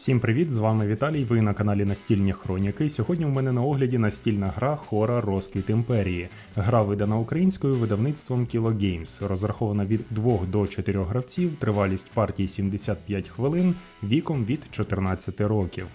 Всім привіт! З вами Віталій. Ви на каналі Настільні Хроніки. Сьогодні у мене на огляді настільна гра Хора Розквіт Імперії. Гра видана українською видавництвом Kilo Games, розрахована від 2 до 4 гравців, тривалість партії 75 хвилин, віком від 14 років.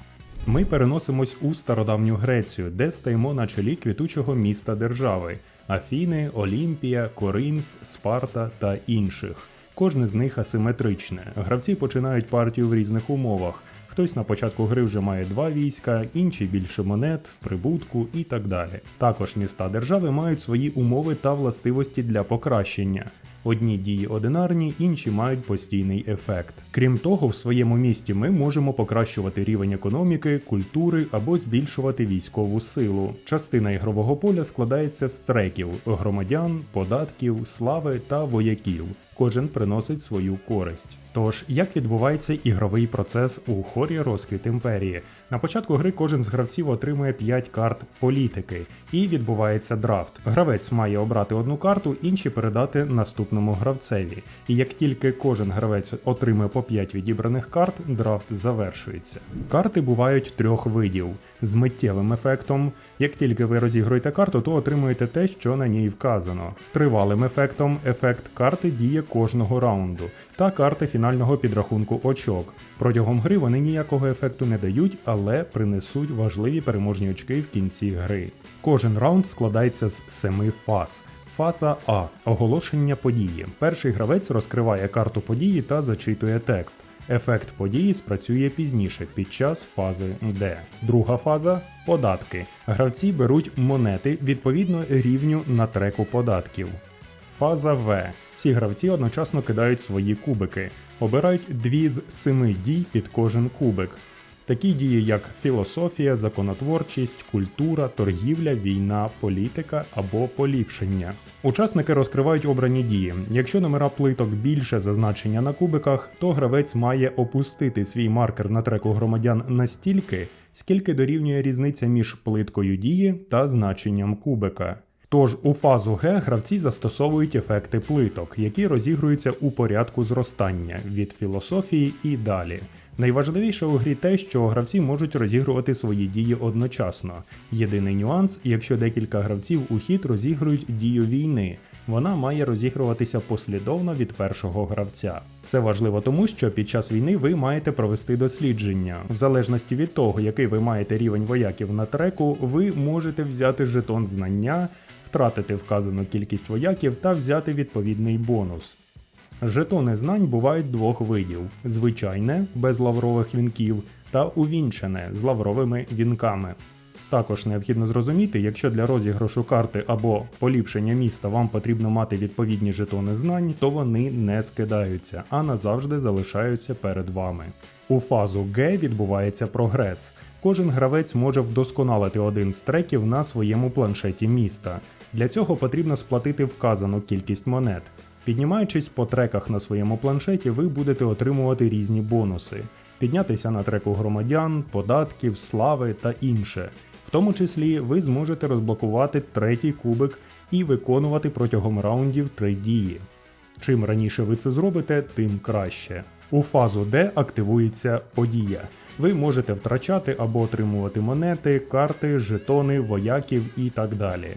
Ми переносимось у стародавню Грецію, де стаємо на чолі квітучого міста держави Афіни, Олімпія, Коринф, Спарта та інших. Кожне з них асиметричне. Гравці починають партію в різних умовах. Хтось на початку гри вже має два війська, інші більше монет, прибутку і так далі. Також міста держави мають свої умови та властивості для покращення. Одні дії одинарні, інші мають постійний ефект. Крім того, в своєму місті ми можемо покращувати рівень економіки, культури або збільшувати військову силу. Частина ігрового поля складається з треків громадян, податків, слави та вояків. Кожен приносить свою користь. Тож, як відбувається ігровий процес у хорі Розквіт імперії? На початку гри кожен з гравців отримує 5 карт політики, і відбувається драфт. Гравець має обрати одну карту, інші передати наступному гравцеві. І як тільки кожен гравець отримує по 5 відібраних карт, драфт завершується. Карти бувають трьох видів. З миттєвим ефектом. Як тільки ви розігруєте карту, то отримуєте те, що на ній вказано. Тривалим ефектом ефект карти діє кожного раунду, та карти фінального підрахунку очок. Протягом гри вони ніякого ефекту не дають, але принесуть важливі переможні очки в кінці гри. Кожен раунд складається з семи фаз. Фаза А оголошення події. Перший гравець розкриває карту події та зачитує текст. Ефект події спрацює пізніше під час фази Д. Друга фаза податки. Гравці беруть монети відповідно рівню на треку податків. Фаза В. Всі гравці одночасно кидають свої кубики, обирають дві з семи дій під кожен кубик. Такі дії, як філософія, законотворчість, культура, торгівля, війна, політика або поліпшення. Учасники розкривають обрані дії. Якщо номера плиток більше зазначення на кубиках, то гравець має опустити свій маркер на треку громадян настільки, скільки дорівнює різниця між плиткою дії та значенням кубика. Тож у фазу Г гравці застосовують ефекти плиток, які розігруються у порядку зростання від філософії і далі. Найважливіше у грі те, що гравці можуть розігрувати свої дії одночасно. Єдиний нюанс, якщо декілька гравців у хід розігрують дію війни, вона має розігруватися послідовно від першого гравця. Це важливо тому, що під час війни ви маєте провести дослідження. В залежності від того, який ви маєте рівень вояків на треку, ви можете взяти жетон знання, втратити вказану кількість вояків та взяти відповідний бонус. Жетони знань бувають двох видів: звичайне без лаврових вінків та увінчене з лавровими вінками. Також необхідно зрозуміти, якщо для розіграшу карти або поліпшення міста вам потрібно мати відповідні жетони знань, то вони не скидаються, а назавжди залишаються перед вами. У фазу Г відбувається прогрес. Кожен гравець може вдосконалити один з треків на своєму планшеті міста. Для цього потрібно сплатити вказану кількість монет. Піднімаючись по треках на своєму планшеті, ви будете отримувати різні бонуси: піднятися на треку громадян, податків, слави та інше. В тому числі ви зможете розблокувати третій кубик і виконувати протягом раундів три дії. Чим раніше ви це зробите, тим краще. У фазу Д активується подія. Ви можете втрачати або отримувати монети, карти, жетони, вояків і так далі.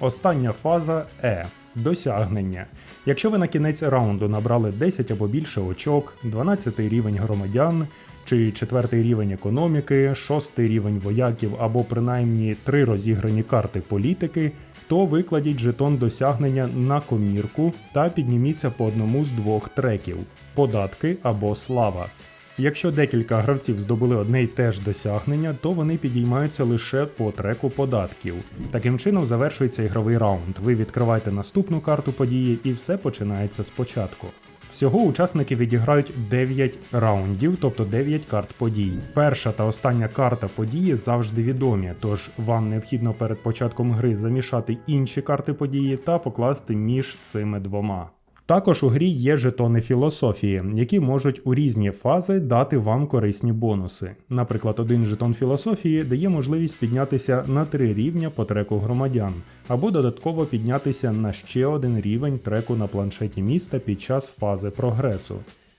Остання фаза Е досягнення. Якщо ви на кінець раунду набрали 10 або більше очок, 12 рівень громадян, чи 4 рівень економіки, 6 рівень вояків або принаймні 3 розіграні карти політики, то викладіть жетон досягнення на комірку та підніміться по одному з двох треків податки або слава. Якщо декілька гравців здобули одне й те ж досягнення, то вони підіймаються лише по треку податків. Таким чином завершується ігровий раунд. Ви відкриваєте наступну карту події і все починається спочатку. Всього учасники відіграють 9 раундів, тобто 9 карт подій. Перша та остання карта події завжди відомі, тож вам необхідно перед початком гри замішати інші карти події та покласти між цими двома. Також у грі є жетони філософії, які можуть у різні фази дати вам корисні бонуси. Наприклад, один жетон філософії дає можливість піднятися на три рівня по треку громадян, або додатково піднятися на ще один рівень треку на планшеті міста під час фази прогресу.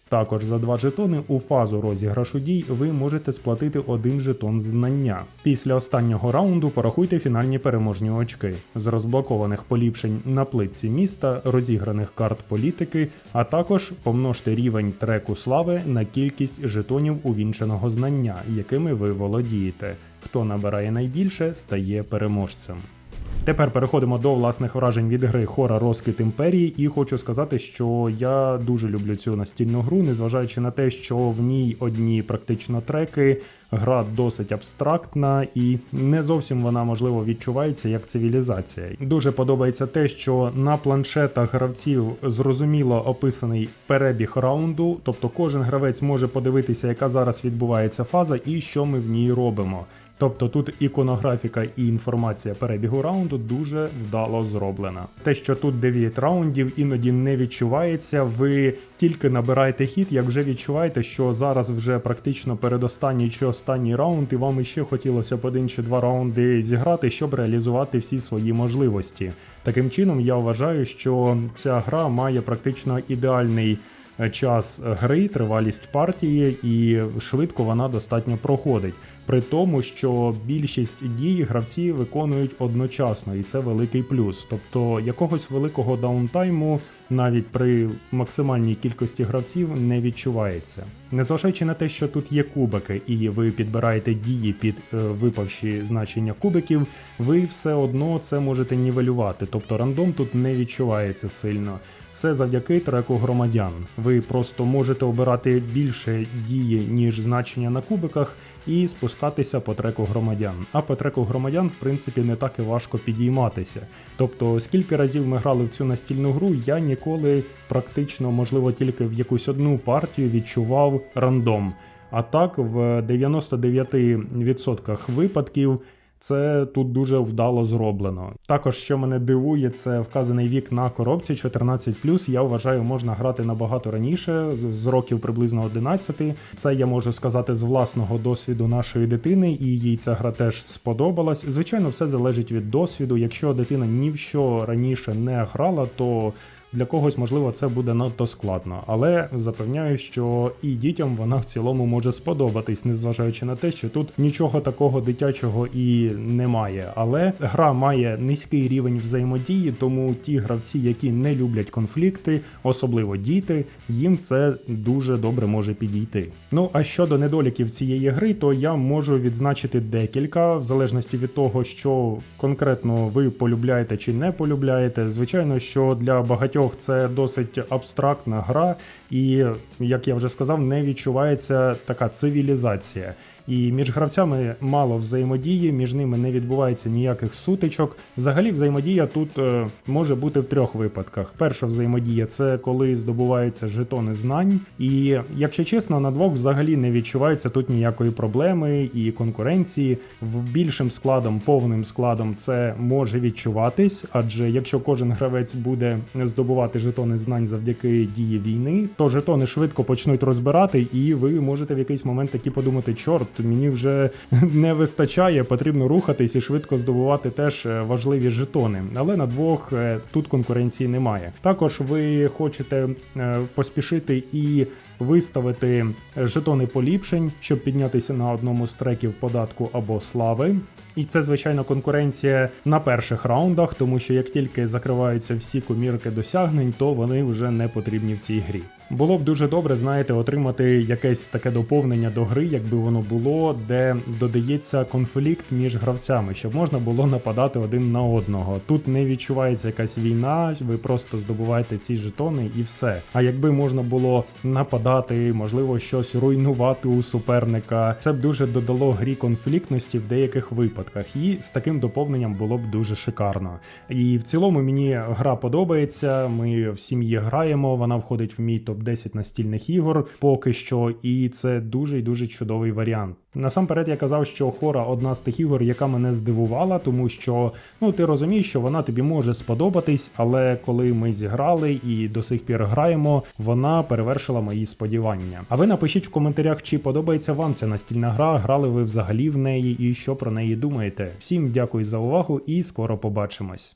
Також за два жетони у фазу розіграшу дій ви можете сплатити один жетон знання. Після останнього раунду порахуйте фінальні переможні очки з розблокованих поліпшень на плитці міста, розіграних карт політики, а також помножте рівень треку слави на кількість жетонів увінченого знання, якими ви володієте. Хто набирає найбільше, стає переможцем. Тепер переходимо до власних вражень від гри Хора Розквіт Імперії, і хочу сказати, що я дуже люблю цю настільну гру, незважаючи на те, що в ній одні практично треки, гра досить абстрактна і не зовсім вона можливо відчувається як цивілізація. Дуже подобається те, що на планшетах гравців зрозуміло описаний перебіг раунду, тобто кожен гравець може подивитися, яка зараз відбувається фаза і що ми в ній робимо. Тобто тут іконографіка і інформація перебігу раунду дуже вдало зроблена. Те, що тут 9 раундів, іноді не відчувається. Ви тільки набираєте хід, як вже відчуваєте, що зараз вже практично передостанній чи останній раунд, і вам іще хотілося б один чи два раунди зіграти, щоб реалізувати всі свої можливості. Таким чином, я вважаю, що ця гра має практично ідеальний час гри, тривалість партії, і швидко вона достатньо проходить. При тому, що більшість дій гравці виконують одночасно, і це великий плюс. Тобто якогось великого даунтайму навіть при максимальній кількості гравців не відчувається. Незважаючи на те, що тут є кубики, і ви підбираєте дії під е, випавші значення кубиків, ви все одно це можете нівелювати. Тобто рандом тут не відчувається сильно. Все завдяки треку громадян. Ви просто можете обирати більше дії, ніж значення на кубиках, і спускатися по треку громадян. А по треку громадян, в принципі, не так і важко підійматися. Тобто, скільки разів ми грали в цю настільну гру, я ніколи практично, можливо, тільки в якусь одну партію відчував рандом. А так, в 99% випадків це тут дуже вдало зроблено. Також, що мене дивує, це вказаний вік на коробці 14+, я вважаю, можна грати набагато раніше, з- років приблизно 11. Це я можу сказати з власного досвіду нашої дитини, і їй ця гра теж сподобалась. Звичайно, все залежить від досвіду. Якщо дитина ні в що раніше не грала, то для когось, можливо, це буде надто складно, але запевняю, що і дітям вона в цілому може сподобатись, незважаючи на те, що тут нічого такого дитячого і немає. Але гра має низький рівень взаємодії, тому ті гравці, які не люблять конфлікти, особливо діти, їм це дуже добре може підійти. Ну а щодо недоліків цієї гри, то я можу відзначити декілька, в залежності від того, що конкретно ви полюбляєте чи не полюбляєте. Звичайно, що для багатьох це досить абстрактна гра, і як я вже сказав, не відчувається така цивілізація. І між гравцями мало взаємодії, між ними не відбувається ніяких сутичок. Взагалі, взаємодія тут е, може бути в трьох випадках. Перша взаємодія це коли здобуваються жетони знань. І якщо чесно, на двох взагалі не відчувається тут ніякої проблеми і конкуренції. В більшим складом, повним складом це може відчуватись, адже якщо кожен гравець буде здобувати жетони знань завдяки дії війни, то жетони швидко почнуть розбирати, і ви можете в якийсь момент таки подумати: чорт, мені вже не вистачає, потрібно рухатись і швидко здобувати теж е, важливі жетони. Але на двох е, тут конкуренції немає. Також ви хочете е, поспішити і виставити жетони поліпшень, щоб піднятися на одному з треків податку або слави. І це, звичайно, конкуренція на перших раундах, тому що як тільки закриваються всі комірки досягнень, то вони вже не потрібні в цій грі. Було б дуже добре, знаєте, отримати якесь таке доповнення до гри, якби воно було, де додається конфлікт між гравцями, щоб можна було нападати один на одного. Тут не відчувається якась війна, ви просто здобуваєте ці жетони і все. А якби можна було нападати, можливо, щось руйнувати у суперника, це б дуже додало грі конфліктності в деяких випадках. І з таким доповненням було б дуже шикарно. І в цілому мені гра подобається. Ми в сім'ї граємо, вона входить в мій топ-10 настільних ігор поки що, і це дуже і дуже чудовий варіант. Насамперед я казав, що хора одна з тих ігор, яка мене здивувала, тому що ну ти розумієш, що вона тобі може сподобатись, але коли ми зіграли і до сих пір граємо, вона перевершила мої сподівання. А ви напишіть в коментарях, чи подобається вам ця настільна гра, грали ви взагалі в неї і що про неї думаєте. Всім дякую за увагу і скоро побачимось.